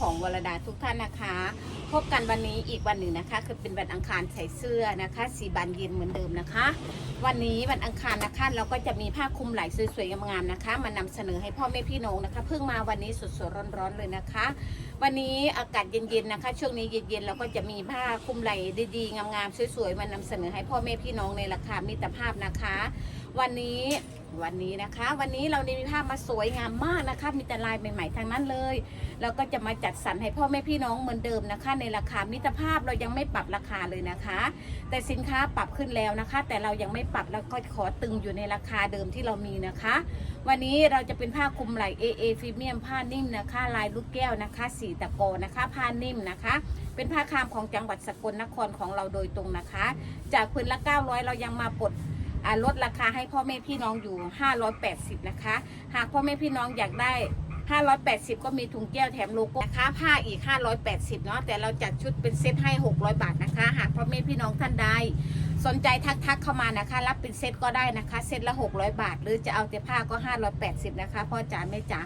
ของวรดาทุกท่านนะคะ พบกันวันนี้อีกวันหนึ่งนะคะ คือเป็นวันอังคารใส่เสื้อนะคะ สีบานเย็นเหมือนเดิมนะคะ วันนี้วันอังคารนะคะเราก็จะมีผ้าคลุมไหล่สวยๆงามๆนะคะ มานำเสนอให้พ่อแม่พี่น้องนะคะเพิ่งมาวันนี้สดๆร้อนๆเลยนะคะ วันนี้อากาศเย็นๆนะคะ ช่วงนี้เย็นๆเราก็จะมีผ้าคลุมไหล่ดีๆ งามๆสวยๆมานำเสนอให้พ่อแม่พี่น้องในราคามิตรภาพนะคะ วันนี้วันนี้นะคะ วันนี้เราได้มีภาพมาสวยงามมากนะคะมีแต่ลายใหม่ๆทั้งนั้นเลยเราก็จะมาจัดสรรให้พ่อแม่พี่น้องเหมือนเดิมนะคะ ในราคามิตรภาพเรายังไม่ปรับราคาเลยนะคะ แต่สินค้าปรับขึ้นแล้วนะคะ แต่เรายังไม่ปรับแล้วก็ขอตึงอยู่ในราคาเดิมที่เรามีนะคะ วันนี้เราจะเป็นผ้าคลุมไหล่ AA ฟรีเมียมผ้านิ่มนะคะลายลูกแก้วนะคะสีตะโกนะคะ ผ้านิ่มนะคะ เป็นผ้าคามของจังหวัดสกลนครของเราโดยตรงนะคะ จากพื้นละ 900 เรายังมาปลดลดราคาให้พ่อแม่พี่น้องอยู่ 580 นะคะ หากพ่อแม่พี่น้องอยากได้ 580 ก็มีถุงแก้วแถมโลโก้นะคะผ้าอีก 580 เนาะแต่เราจัดชุดเป็นเซตให้ 600 บาทนะคะ หากพ่อแม่พี่น้องท่านใด สนใจทักทักเข้ามานะคะ รับเป็นเซตก็ได้นะคะ เซตละ 600 บาท หรือจะเอาแต่ผ้าก็ 580 นะคะพ่อจ๋าแม่จ๋า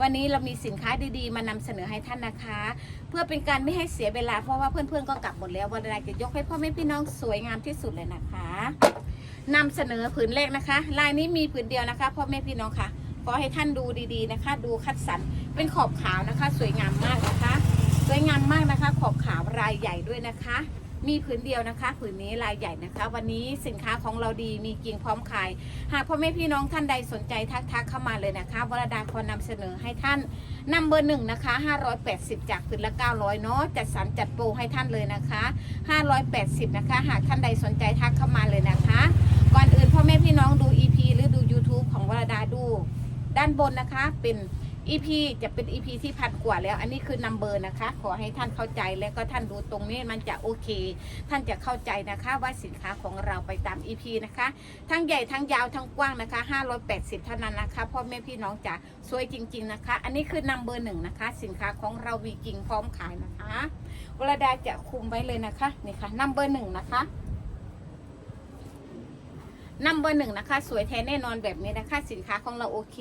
วันนี้เรามีสินค้าดีๆ มานำเสนอให้ท่านนะคะ เพื่อเป็นการไม่ให้เสียเวลาเพราะว่าเพื่อนๆก็กลับหมดแล้ววันนี้จะยกให้พ่อแม่พี่น้องสวยงามที่สุดเลยนะคะนำเสนอผืนแรกนะคะ ลายนี้มีผืนเดียวนะคะพ่อแม่พี่น้องค่ะขอให้ท่านดูดีๆนะคะ ดูคัดสรรเป็นขอบขาวนะคะ สวยงามมากนะคะ สวยงามมากนะคะ ขอบขาวลายใหญ่ด้วยนะคะ มีผืนเดียวนะคะ ผืนนี้ลายใหญ่นะคะ วันนี้สินค้าของเราดีมีกิ่งพร้อมขาย หากพ่อแม่พี่น้องท่านใดสนใจทักทักเข้ามาเลยนะคะวรดาขอนำเสนอให้ท่านนำเบอร์หนึ่งนะคะ 580 จากผืนละ 900 เนาะจัดสรรจัดโปรให้ท่านเลยนะคะ 580 นะคะ หากท่านใดสนใจทักเข้ามาเลยนะคะ ก่อนอื่นพ่อแม่พี่น้องดู EP หรือดู YouTube ของวรดาดู ด้านบนนะคะเป็น EP จะเป็น EP ที่พันกว่าแล้ว อันนี้คือนัมเบอร์นะคะ ขอให้ท่านเข้าใจแล้วก็ท่านดูตรงนี้มันจะโอเค ท่านจะเข้าใจนะคะว่าสินค้าของเราไปตาม EP นะคะ ทั้งใหญ่ทั้งยาวทั้งกว้างนะคะ 580 เท่านั้นนะคะพ่อแม่พี่น้องจ๋าสวยจริง ๆนะคะ อันนี้คือนัมเบอร์หนึ่งนะคะ สินค้าของเรามีจริงพร้อมขายนะคะวรดาจะคุมไว้เลยนะคะนี่ค่ะนัมเบอร์หนึ่งนะคะ นัมเบอร์หนึ่งนะคะ สวยแท้แน่นอนแบบนี้นะคะสินค้าของเราโอเค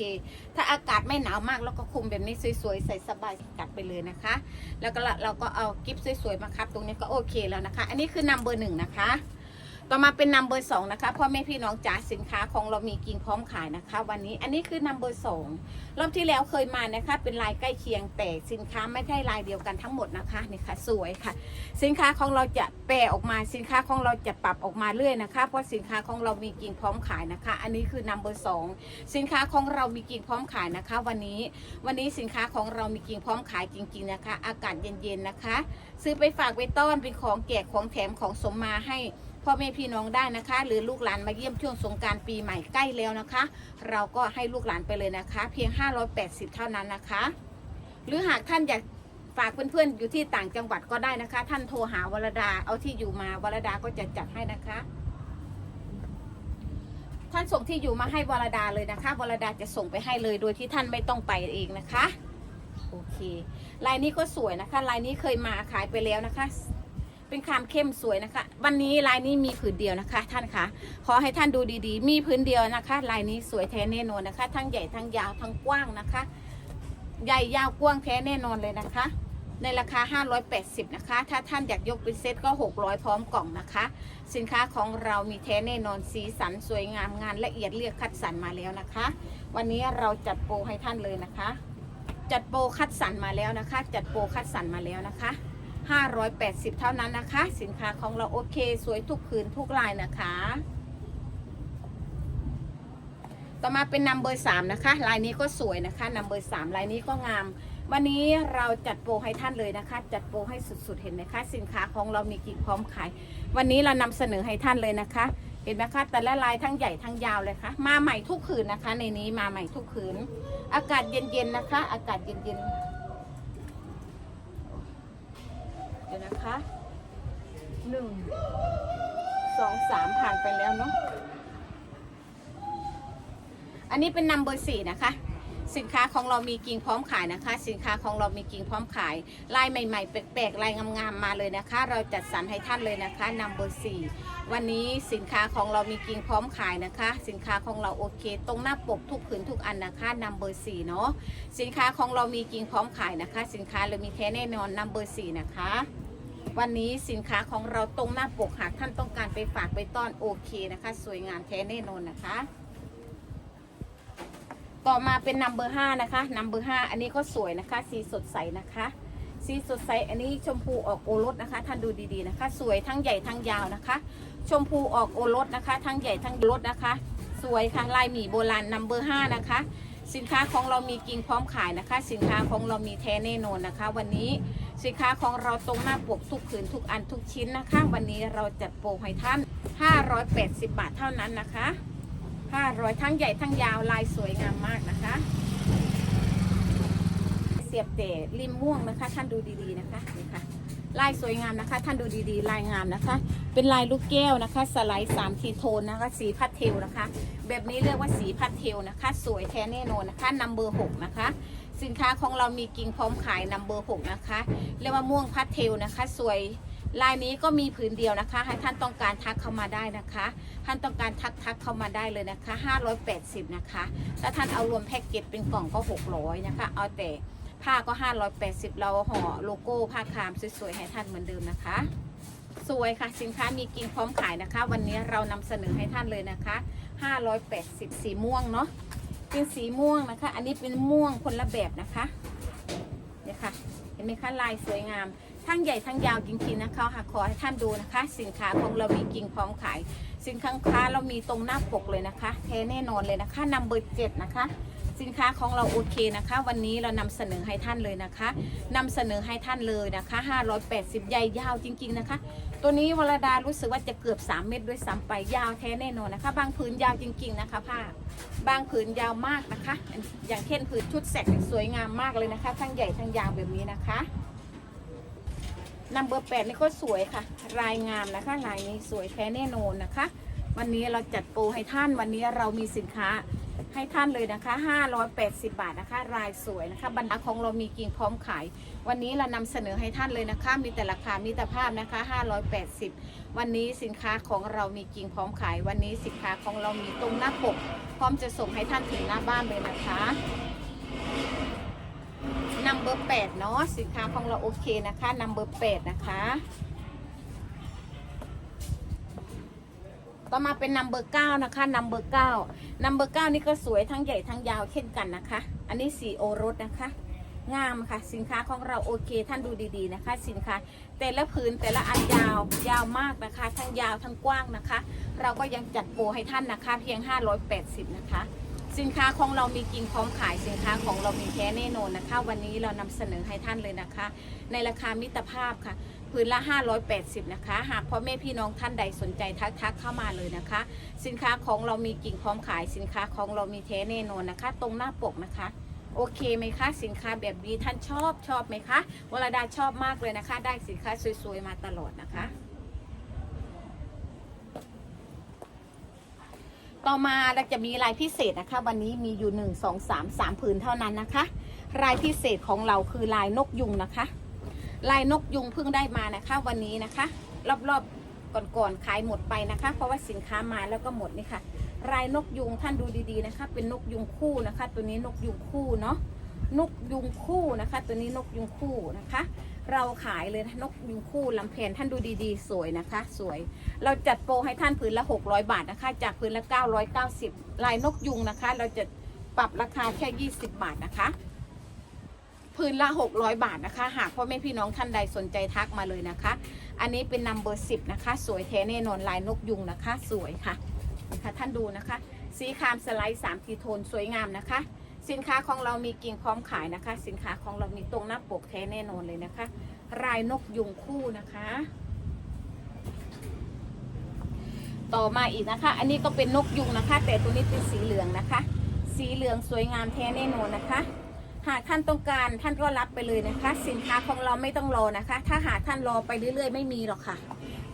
ถ้าอากาศไม่หนาวมากแล้วก็คุมแบบนี้สวยๆใส่สบายกัดไปเลยนะคะ แล้วก็เราก็เอากิฟต์สวยๆมาครับตรงนี้ก็โอเคแล้วนะคะ อันนี้คือนัมเบอร์หนึ่งนะคะ ต่อมาเป็นนัมเบอร์สองนะคะพ่อแม่พี่น้องจ๋าสินค้าของเรามีกิ่งพร้อมขายนะคะ วันนี้อันนี้คือนัมเบอร์สองรอบที่แล้วเคยมานะคะ เป็นลายใกล้เคียงแต่สินค้าไม่ใช่ลายเดียวกันทั้งหมดนะคะนี่ค่ะสวยค่ะ สินค้าของเราจะแปรออกมาสินค้าของเราจะปรับออกมาเรื่อยนะคะ เพราะสินค้าของเรามีกิ่งพร้อมขายนะคะ อันนี้คือนัมเบอร์สองสินค้าของเรามีกิ่งพร้อมขายนะคะ วันนี้วันนี้สินค้าของเรามีกิ่งพร้อมขายจริง ๆนะคะ อากาศเย็นๆนะคะ ซื้อไปฝากไปต้อนเป็นของแจกของแถมของสมมาให้ พ่อแม่พี่น้องได้นะคะ หรือลูกหลานมาเยี่ยมช่วงสงการปีใหม่ใกล้แล้วนะคะ เราก็ให้ลูกหลานไปเลยนะคะ เพียง 580 เท่านั้นนะคะ หรือหากท่านอยากฝากเพื่อนๆอยู่ที่ต่างจังหวัดก็ได้นะคะ ท่านโทรหาวรดาเอาที่อยู่มาวรดาก็จะจัดให้นะคะ ท่านส่งที่อยู่มาให้วรดาเลยนะคะวรดาจะส่งไปให้เลยโดยที่ท่านไม่ต้องไปเองนะคะโอเคลายนี้ก็สวยนะคะลายนี้เคยมาขายไปแล้วนะคะ เป็นคามเข้มสวยนะคะ วันนี้ลายนี้มีผืนเดียวนะคะ ท่านคะขอให้ท่านดูดีๆ มีพื้นเดียวนะคะลายนี้สวยแท้แน่นอนนะคะ ทั้งใหญ่ทั้งยาวทั้งกว้างนะคะ ใหญ่ยาวกว้างแท้แน่นอนเลยนะคะ ในราคา 580 นะคะ ถ้าท่านอยากยกเป็นเซตก็ 600 พร้อมกล่องนะคะ สินค้าของเรามีแท้แน่นอนสีสันสวยงามงานละเอียดเรียกคัดสรรมาแล้วนะคะ วันนี้เราจัดโปรให้ท่านเลยนะคะ จัดโปรคัดสรรมาแล้วนะคะ จัดโปรคัดสรรมาแล้วนะคะ 580 เท่านั้นนะคะ สินค้าของเราโอเค สวยทุกผืนทุกลายนะคะ ต่อมาเป็นนัมเบอร์สามนะคะ ลายนี้ก็สวยนะคะนัมเบอร์สามลายนี้ก็งาม วันนี้เราจัดโปรให้ท่านเลยนะคะ จัดโปรให้สุดๆเห็นไหมคะ สินค้าของเรามีกิ่พร้อมขาย วันนี้เรานำเสนอให้ท่านเลยนะคะ เห็นไหมคะ แต่ละลายทั้งใหญ่ทั้งยาวเลยค่ะ มาใหม่ทุกคืนนะคะ ในนี้มาใหม่ทุกคืน อากาศเย็นๆนะคะ อากาศเย็นๆ เดี๋ยวนะคะหนึ่งสองสามผ่านไปแล้วเนาะอันนี้เป็นนัมเบอร์สี่นะคะ สินค้าของเรามีกิ่งพร้อมขายนะคะ สินค้าของเรามีกิ่งพร้อมขาย ลายใหม่ๆแปลกๆลายงามๆมาเลยนะคะ เราจัดสรรให้ท่านเลยนะคะนัมเบอร์สี่วันนี้สินค้าของเรามีกิ่งพร้อมขายนะคะ สินค้าของเราโอเค ตรงหน้าปกทุกผืนทุกอันนะคะนัมเบอร์สี่เนาะสินค้าของเรามีกิ่งพร้อมขายนะคะ สินค้าเรามีแท้แน่นอนนัมเบอร์สี่นะคะวันนี้สินค้าของเราตรงหน้าปกหากท่านต้องการไปฝากไปต้อนโอเคนะคะ สวยงามแท้แน่นอนนะคะ ต่อมาเป็นนัมเบอร์ห้านะคะนัมเบอร์ห้าอันนี้ก็สวยนะคะ สีสดใสนะคะ สีสดใสอันนี้ชมพูออกโอรสนะคะท่านดูดีๆนะคะ สวยทั้งใหญ่ทั้งยาวนะคะ ชมพูออกโอรสนะคะ ทั้งใหญ่ทั้งโอรสนะคะ สวยค่ะลายหมี่โบราณนัมเบอร์ห้านะคะ สินค้าของเรามีกิ่งพร้อมขายนะคะ สินค้าของเรามีแท้แน่นอนนะคะ วันนี้สินค้าของเราตรงหน้าปกทุกผืนทุกอันทุกชิ้นนะคะ วันนี้เราจัดโปรให้ท่าน 580 บาทเท่านั้นนะคะ 500 ทั้งใหญ่ทั้งยาวลายสวยงามมากนะคะ เสียบเตะริมม่วงนะคะ ท่านดูดีๆนะคะนี่ค่ะลายสวยงามนะคะ ท่านดูดีๆ ลายงามนะคะ เป็นลายลูกแก้วนะคะ สไลด์สามทีโทนนะคะ สีพัดเทลนะคะ แบบนี้เรียกว่าสีพัดเทลนะคะ สวยแท้แน่นอนนะคะนัมเบอร์หกนะคะ สินค้าของเรามีกิ่งพร้อมขายนัมเบอร์หกนะคะ เรียกว่าม่วงพัดเทลนะคะ สวย ลายนี้ก็มีผืนเดียวนะคะ ให้ท่านต้องการทักเข้ามาได้นะคะ ท่านต้องการทักทักเข้ามาได้เลยนะคะ 580 นะคะ ถ้าท่านเอารวมแพ็กเกจเป็นกล่องก็ 600 นะคะ เอาแต่ผ้าก็ 580 เราห่อโลโก้ผ้าคามสวยๆให้ท่านเหมือนเดิมนะคะ สวยค่ะสินค้ามีกิ่งพร้อมขายนะคะ วันนี้เรานำเสนอให้ท่านเลยนะคะ 580 สีม่วงเนาะเป็นสีม่วงนะคะ อันนี้เป็นม่วงคนละแบบนะคะเนี่ยค่ะเห็นไหมคะลายสวยงาม ทั้งใหญ่ทั้งยาวจริงๆนะคะค่ะขอให้ท่านดูนะคะ สินค้าของเรามีกิ่งพร้อมขาย สินค้าเรามีตรงหน้าปกเลยนะคะแท้แน่นอนเลยนะคะนัมเบอร์เจ็ดนะคะสินค้าของเราโอเคนะคะ วันนี้เรานำเสนอให้ท่านเลยนะคะนำเสนอให้ท่านเลยนะคะ 580 ใหญ่ยาวจริง ๆนะคะ ตัวนี้วรดารู้สึกว่าจะเกือบ 3 เมตรด้วยซ้ำไปยาวแท้แน่นอนนะคะ บางผืนยาวจริง ๆนะคะผ้าบางผืนยาวมากนะคะ อย่างเช่นผืนชุดแสกสวยงามมากเลยนะคะ ทั้งใหญ่ทั้งยาวแบบนี้นะคะ นัมเบอร์แปดนี่ก็สวยค่ะรายงามนะคะ ลายนี้สวยแท้แน่นอนนะคะ วันนี้เราจัดโปรให้ท่าน วันนี้เรามีสินค้าให้ท่านเลยนะคะ 580 บาทนะคะ รายสวยนะคะ บรรดาของเรามีกิ่งพร้อมขาย วันนี้เรานำเสนอให้ท่านเลยนะคะ มีแต่ราคามีแต่ภาพนะคะ 580 วันนี้สินค้าของเรามีกิ่งพร้อมขาย วันนี้สินค้าของเรามีตรงหน้าปก พร้อมจะส่งให้ท่านถึงหน้าบ้านเลยนะคะ นัมเบอร์8เนาะสินค้าของเราโอเคนะคะนัมเบอร์8นะคะ ต่อมาเป็นนัมเบอร์เก้านะคะนัมเบอร์เก้านัมเบอร์เก้านี่ก็สวยทั้งใหญ่ทั้งยาวเช่นกันนะคะ อันนี้สีโอรสนะคะ งามค่ะ สินค้าของเราโอเค ท่านดูดีๆนะคะ สินค้า แต่ละผืนแต่ละอันยาวยาวมากนะคะ ทั้งยาวทั้งกว้างนะคะ เราก็ยังจัดโปรให้ท่านนะคะ เพียง 580 นะคะ สินค้าของเรามีกิ่งพร้อมขายสินค้าของเรามีแท้แน่นอนนะคะ วันนี้เรานำเสนอให้ท่านเลยนะคะ ในราคามิตรภาพค่ะพื้นละ 580 นะคะ หากพ่อแม่พี่น้องท่านใดสนใจทักทักเข้ามาเลยนะคะ สินค้าของเรามีกิ่งพร้อมขาย สินค้าของเรามีแท้แน่นอนนะคะ ตรงหน้าปกนะคะ โอเคไหมคะสินค้าแบบนี้ท่านชอบชอบไหมคะวรดาชอบมากเลยนะคะ ได้สินค้าสวยๆมาตลอดนะคะ ต่อมาเราจะมีลายพิเศษนะคะ วันนี้มีอยู่1 2 3 3ผืนเท่านั้นนะคะ ลายพิเศษของเราคือลายนกยุงนะคะ ลายนกยุงเพิ่งได้มานะคะ วันนี้นะคะ รอบๆก่อนๆขายหมดไปนะคะ เพราะว่าสินค้ามาแล้วก็หมดนี่ค่ะลายนกยุงท่านดูดีๆนะคะ เป็นนกยุงคู่นะคะ ตัวนี้นกยุงคู่เนาะนกยุงคู่นะคะ ตัวนี้นกยุงคู่นะคะ เราขายเลยนะนกยุงคู่ลำเพนท่านดูดีๆ สวยนะคะ สวย เราจัดโปรให้ท่านผืนละ 600 บาทนะคะ จากผืนละ 990 ลายนกยุงนะคะ เราจะปรับราคาแค่ 20 บาทนะคะ พื้นละ 600 บาทนะคะ หากพ่อแม่พี่น้องท่านใดสนใจทักมาเลยนะคะ อันนี้เป็นนัมเบอร์สินะคะ สวยแท้แน่นอนลายนกยุงนะคะ สวยค่ะนะคะท่านดูนะคะ สีครามสไลด์3ทีโทนสวยงามนะคะ สินค้าของเรามีกิ่งพร้อมขายนะคะ สินค้าของเรามีตรงหน้าปกแท้แน่นอนเลยนะคะลายนกยุงคู่นะคะ ต่อมาอีกนะคะ อันนี้ก็เป็นนกยุงนะคะ แต่ตัวนี้เป็นสีเหลืองนะคะ สีเหลืองสวยงามแท้แน่นอนนะคะหากท่านต้องการท่านก็รับไปเลยนะคะ สินค้าของเราไม่ต้องรอนะคะ ถ้าหากท่านรอไปเรื่อย ๆ ไม่มีหรอกค่ะ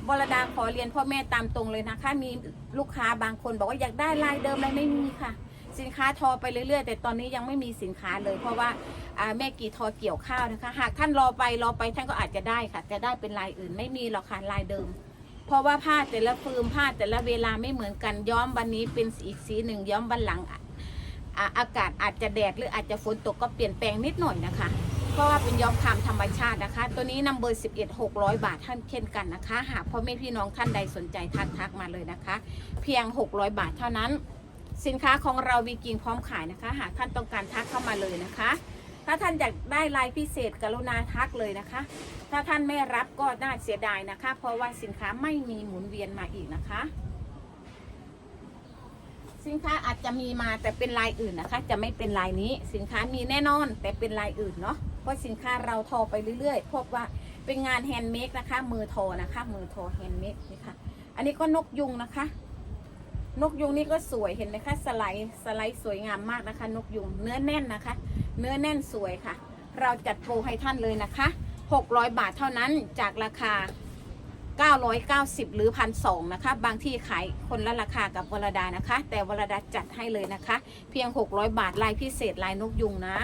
บรดาขอเรียนพ่อแม่ตามตรงเลยนะคะ มีลูกค้าบางคนบอกว่าอยากได้ลายเดิมอะไรไม่มีค่ะ สินค้าทอไปเรื่อยๆ แต่ตอนนี้ยังไม่มีสินค้าเลย เพราะว่าแม่กีทอเกี่ยวข้าวนะคะ หากท่านรอไปรอไปท่านก็อาจจะได้ค่ะแต่ได้เป็นลายอื่นไม่มีหรอกค่ะลายเดิม เพราะว่าผ้าแต่ละฟืมผ้าแต่ละเวลาไม่เหมือนกันย้อมวันนี้เป็นอีกสีหนึ่งย้อมวันหลังอะอะอากาศอาจจะแดดหรืออาจจะฝนตกก็เปลี่ยนแปลงนิดหน่อยนะคะ เพราะว่าเป็นย้อมคามธรรมชาตินะคะ ตัวนี้นัมเบอร์11 600 บาทท่านเช่นกันนะคะ หากพ่อแม่พี่น้องท่านใดสนใจทักทักมาเลยนะคะ เพียง 600 บาทเท่านั้น สินค้าของเราวีกิงพร้อมขายนะคะ หากท่านต้องการทักเข้ามาเลยนะคะ ถ้าท่านอยากได้ลายพิเศษกรุณาทักเลยนะคะ ถ้าท่านไม่รับก็น่าเสียดายนะคะ เพราะว่าสินค้าไม่มีหมุนเวียนมาอีกนะคะ สินค้าอาจจะมีมาแต่เป็นลายอื่นนะคะ จะไม่เป็นลายนี้ สินค้ามีแน่นอนแต่เป็นลายอื่นเนาะเพราะสินค้าเราทอไปเรื่อยๆพบว่าเป็นงานแฮนด์เมดนะคะ มือทอนะคะ มือทอแฮนด์เมดนี่ค่ะอันนี้ก็นกยุงนะคะ นกยุงนี่ก็สวยเห็นไหมคะสไลด์สไลด์สวยงามมากนะคะ นกยุงเนื้อแน่นนะคะ เนื้อแน่นสวยค่ะ เราจัดโปรให้ท่านเลยนะคะ 600 บาทเท่านั้นจากราคา 990 หรือ1,200นะคะ บางที่ขายคนละราคากับวรดานะคะ แต่วรดาจัดให้เลยนะคะ เพียง 600 บาทลายพิเศษลายนกยุงนะ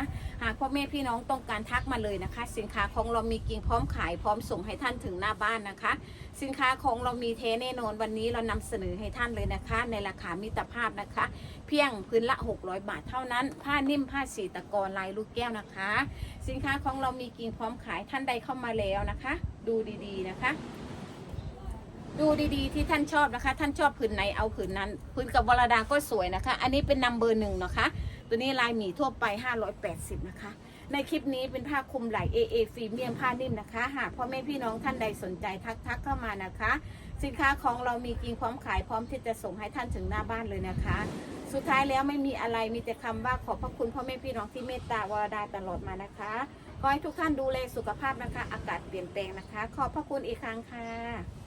หากพ่อแม่พี่น้องต้องการทักมาเลยนะคะ สินค้าของเรามีกิ่งพร้อมขายพร้อมส่งให้ท่านถึงหน้าบ้านนะคะ สินค้าของเรามีเทแน่นอนวันนี้เรานำเสนอให้ท่านเลยนะคะ ในราคามิตรภาพนะคะ เพียงพื้นละ 600 บาทเท่านั้น ผ้านิ่มผ้าสีตะกอนลายลูกแก้วนะคะ สินค้าของเรามีกิ่งพร้อมขายท่านใดเข้ามาแล้วนะคะ ดูดีๆนะคะ ดูดีๆที่ท่านชอบนะคะ ท่านชอบผืนไหนเอาผืนนั้นผืนกับวรดาก็สวยนะคะ อันนี้เป็นนัมเบอร์หนึ่งนะคะ ตัวนี้ลายหมีทั่วไป 580 นะคะ ในคลิปนี้เป็นผ้าคลุมไหล่ AA ฟีเมียมผ้านิ่มนะคะ หากพ่อแม่พี่น้องท่านใดสนใจทักทักเข้ามานะคะ สินค้าของเรามีกิ่งพร้อมขายพร้อมที่จะส่งให้ท่านถึงหน้าบ้านเลยนะคะ สุดท้ายแล้วไม่มีอะไรมีแต่คำว่าขอบพระคุณพ่อแม่พี่น้องที่เมตตาวรดาตลอดมานะคะขอให้ทุกท่านดูแลสุขภาพนะคะ อากาศเปลี่ยนแปลงนะคะ ขอบพระคุณอีกครั้งค่ะ